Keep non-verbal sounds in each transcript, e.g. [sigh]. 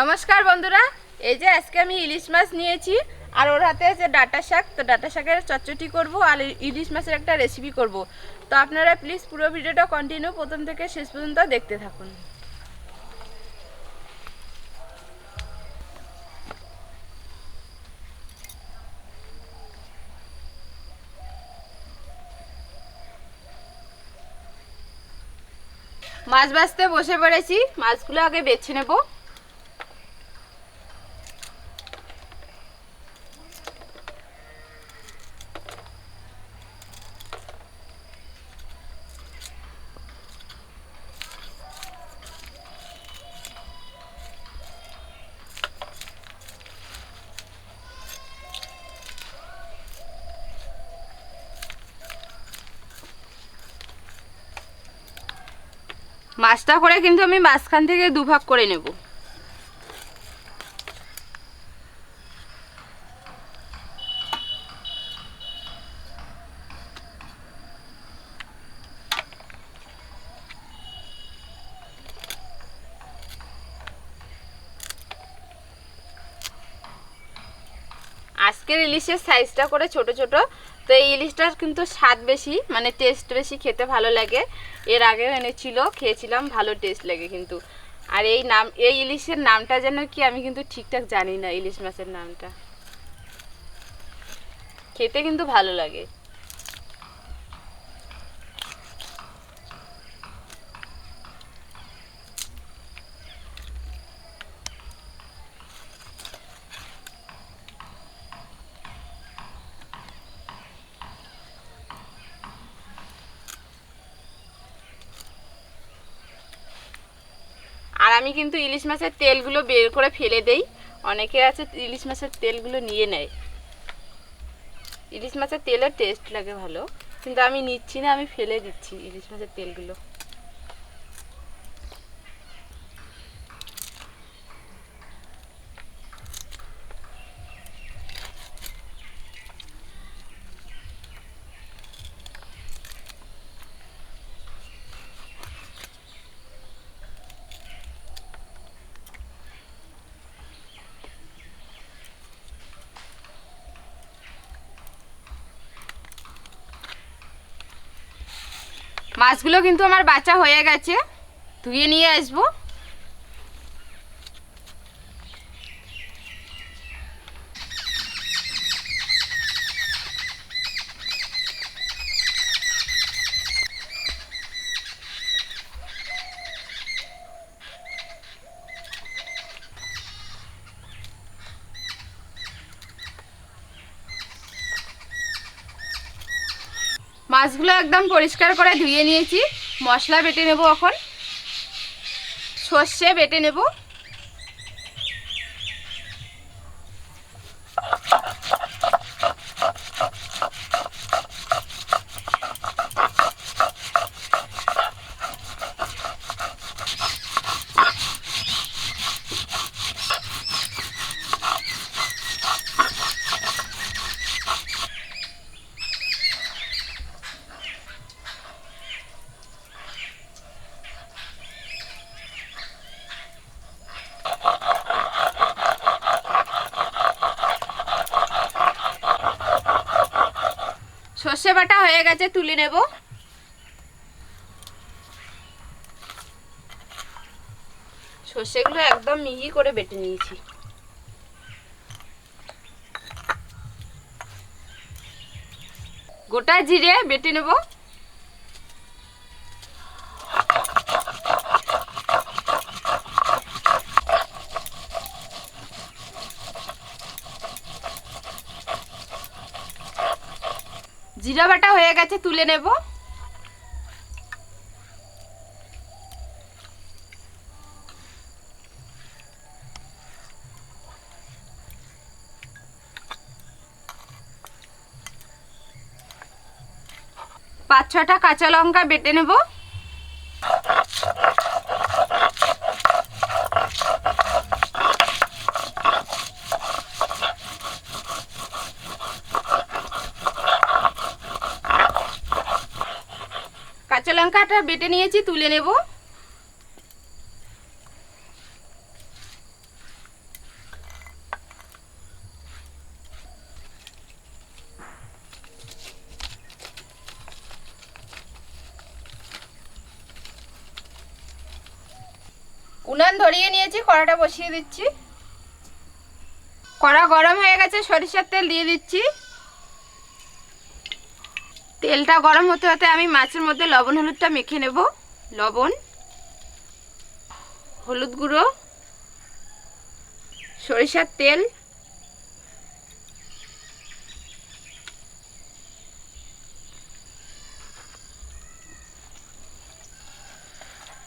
নমস্কার বন্ধুরা, এই যে আজকে আমি ইলিশ মাছ নিয়েছি, আর ওর হাতে আছে ডাটা শাক। তো ডাটা শাকের চচ্চটি করব, আর ইলিশ মাছের একটা রেসিপি করব। তো আপনারা প্লিজ পুরো ভিডিওটা কন্টিনিউ প্রথম থেকে শেষ পর্যন্ত দেখতে থাকুন। মাছ বাছতে বসে পড়েছি, মাছগুলো আগে বেছে নেব। মাছটা করে কিন্তু আমি মাঝখান থেকে দুভাগ করে নেব। আজকের ইলিশের সাইজটা করে ছোট ছোট তো এই ইলিশটার কিন্তু স্বাদ বেশি মানে টেস্ট বেশি, খেতে ভালো লাগে। এর আগেও এনেছিল, খেয়েছিলাম, ভালো টেস্ট লাগে কিন্তু। আর এই নাম, এই ইলিশের নামটা যেন কি আমি কিন্তু ঠিকঠাক জানি না, ইলিশ মাছের নামটা। খেতে কিন্তু ভালো লাগে। আমি কিন্তু ইলিশ মাছের তেলগুলো বের করে ফেলে দেই। অনেকে আছে ইলিশ মাছের তেলগুলো নিয়ে নেয়। ইলিশ মাছের তেলের টেস্ট লাগে ভালো। কিন্তু আমি নিচ্ছি না, আমি ফেলে দিচ্ছি ইলিশ মাছের তেলগুলো। মাছগুলো কিন্তু আমার বাচ্চা হয়ে গেছে। ধুয়ে নিয়ে আসব। মাছগুলো একদম পরিষ্কার করে ধুয়ে নিয়েছি। মশলা বেটে নেব এখন। সর্ষে বেটে নেব। সর্ষে বাটা হয়ে গেছে, তুলে নেব। সর্ষেগুলো একদম মিহি করে বেটে নিয়েছি। গোটা জিরে বেটে নেব। জিরা বাটা হয়ে গেছে তুলে নেব। পাঁচ ছটা কাঁচা লঙ্কা বেটে নেব। কেটে নিয়েছি, তুলে নেব। উনান ধরিয়ে নিয়েছি, কড়াটা বসিয়ে দিচ্ছি। কড়া গরম হয়ে গেছে, সরিষার তেল দিয়ে দিচ্ছি। তেলটা গরম হতে হতে আমি মাছের মধ্যে লবণ, হলুদটা মেখে নেব। লবণ, হলুদ গুঁড়ো, সরিষার তেল,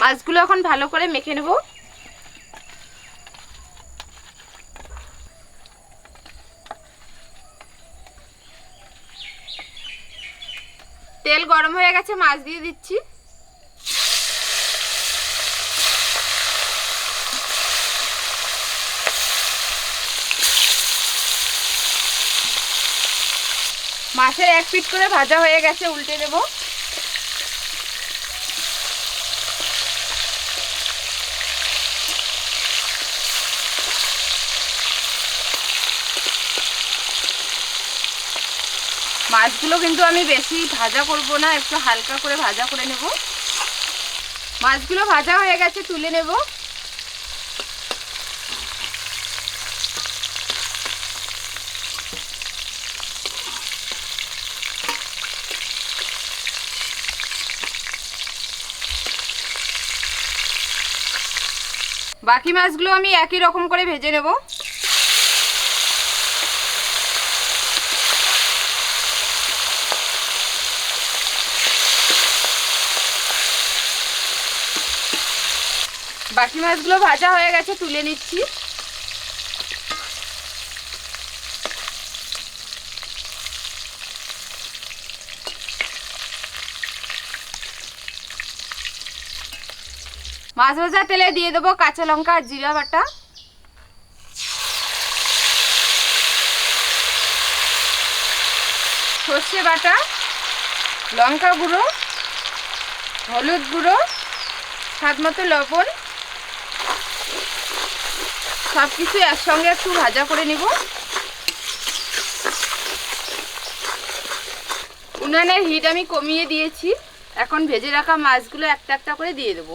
মাছগুলো এখন ভালো করে মেখে নেব। তেল গরম হয়ে গেছে, মাছ দিয়ে দিচ্ছি। মাছের এক পিট করে ভাজা হয়ে গেছে, উল্টে দেবো। মাছগুলো কিন্তু আমি বেশি ভাজা করব না, একটু হালকা করে ভাজা করে নেব। মাছগুলো ভাজা হয়ে গেছে, তুলে নেব। বাকি মাছগুলো আমি একই রকম করে ভেজে নেব। বাকি মাছগুলো ভাজা হয়ে গেছে, তুলে নিচ্ছি। মাছ ভাজা তেলে দিয়ে দেবো কাঁচা লঙ্কা আর জিরা বাটা। সর্ষে বাটা, লঙ্কা গুঁড়ো, হলুদ গুঁড়ো স্বাদ মতো লবণ। সব কিছু একসঙ্গে একটু ভাজা করে নিব। উনানের হিট আমি কমিয়ে দিয়েছি। এখন ভেজে রাখা মাছগুলো একটা একটা করে দিয়ে দেবো।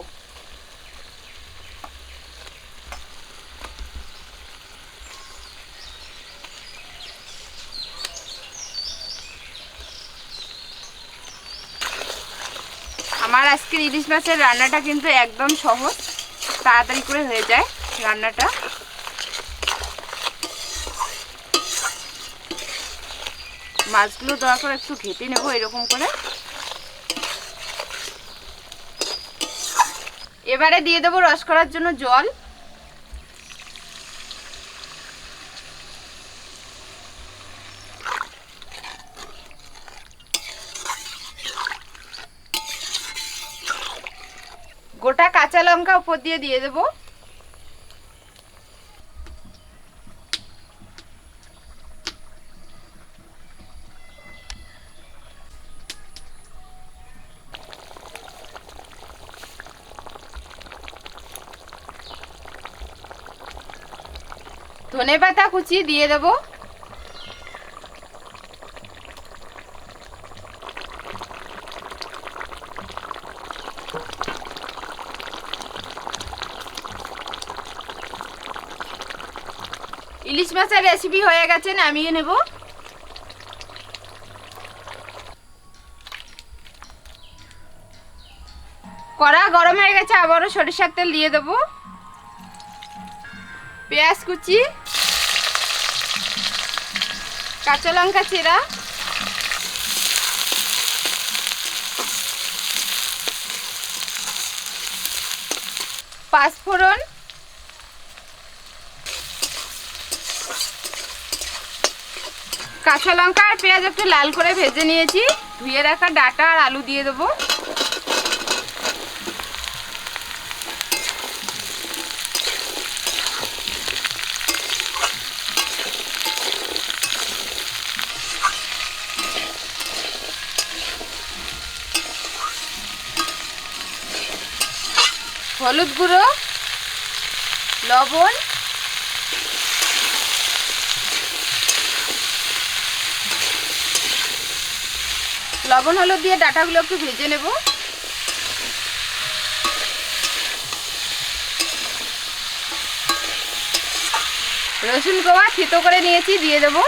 আমার আজকের ইলিশ মাছের রান্নাটা কিন্তু একদম সহজ। তাড়াতাড়ি করে হয়ে যায় রান্নাটা। মাছগুলো দেওয়ার পর একটু ঘেটে নেব এরকম করে। এবারে দিয়ে দেবো রস করার জন্য জল। গোটা কাঁচা লঙ্কা উপর দিয়ে দিয়ে দেবো। ধনে পাতা কুচি দিয়ে দেবো। ইলিশ মাছের রেসিপি হয়ে গেছে, নামিয়ে নেব। কড়া গরম হয়ে গেছে, আবারও সরিষার তেল দিয়ে দেবো। পেঁয়াজ কুচি। কাঁচা লঙ্কা চিরা। পাঁচফোড়ন কাঁচা লঙ্কা আর পেঁয়াজ একটু লাল করে ভেজে নিয়েছি। ধুয়ে রাখা ডাটা আর আলু দিয়ে দেবো। হলুদ গুঁড়ো, লবণ লবণ, হলুদ দিয়ে ডাটাগুলো একটু ভেজে নেব। রসুন কোয়া থিতো করে নিয়েছি, দিয়ে দেবো।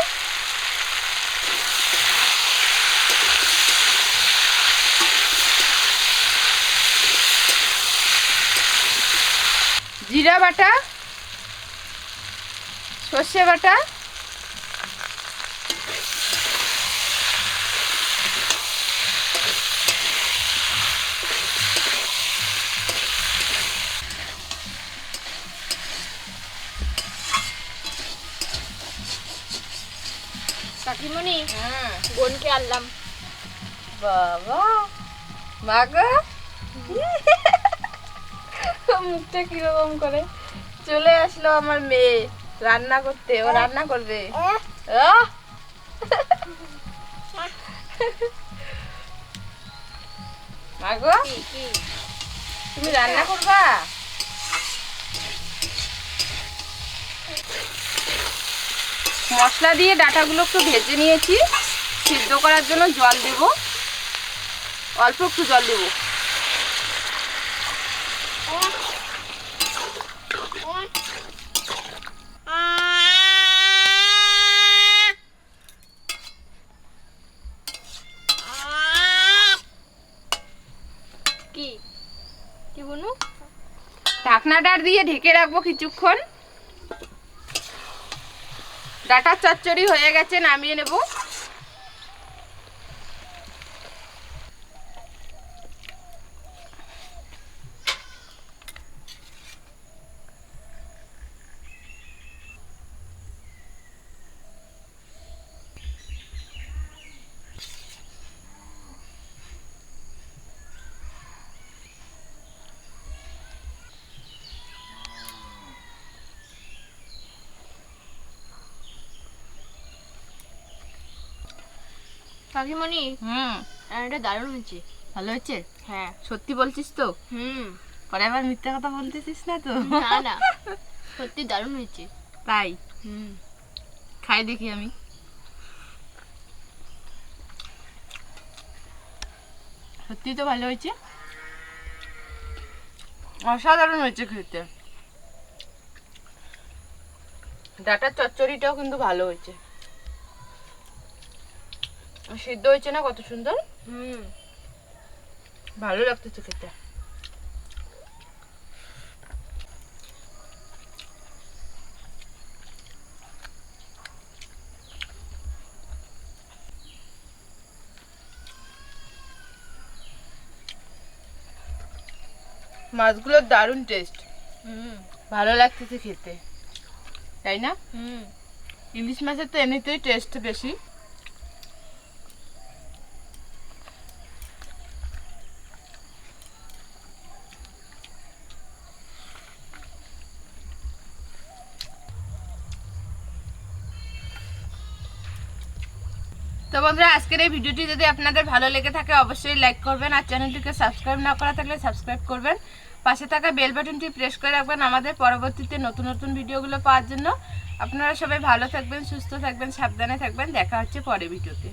জিরা বাটা সর্ষে বাটা কাকিমণি হ্যাঁ। বোনকে আনলাম। বাবা মা গো। [laughs] মুখটা কীরকম করে। চলে আসলো আমার মেয়ে রান্না করতে ও রান্না করবে। তুমি রান্না করবা? মশলা দিয়ে ডাটাগুলো একটু ভেজে নিয়েছি। সিদ্ধ করার জন্য জল দেব। অল্প একটু জল দেব। কি? কি বলু ঢাকনাটা দিয়ে ঢেকে রাখব কিছুক্ষণ। ডাটা চচ্চড়ি হয়ে গেছে নামিয়ে নেব। কাকিমণি হুম। রান্নাটা দারুণ হয়েছে। ভালো হয়েছে? হ্যাঁ। সত্যি বলছিস তো? হুম। পরে আবার মিথ্যা কথা বলতেছিস না তো? না না। সত্যি দারুণ হয়েছে। তাই? হুম। খাই দেখি আমি। সত্যি তো ভালো হয়েছে? অসাধারণ হয়েছে খেতে। ডাটার চচ্চড়িটাও কিন্তু ভালো হয়েছে। সিদ্ধ হয়েছে না কত সুন্দর? হুম। ভালো লাগতেছে খেতে। মাছগুলোর দারুণ টেস্ট হুম। ভালো লাগতেছে খেতে। তাই না? হুম। ইলিশ মাছের তো এমনিতেই টেস্ট বেশি। তো বন্ধুরা, আজকের এই ভিডিওটি যদি আপনাদের ভালো লেগে থাকে, অবশ্যই লাইক করবেন আর চ্যানেলটিকে সাবস্ক্রাইব না করা থাকলে সাবস্ক্রাইব করবেন। পাশে থাকা বেল বাটনটি প্রেস করে রাখবেন আমাদের পরবর্তীতে নতুন নতুন ভিডিওগুলো পাওয়ার জন্য। আপনারা সবাই ভালো থাকবেন, সুস্থ থাকবেন, সাবধানে থাকবেন। দেখা হচ্ছে পরে ভিডিওতে।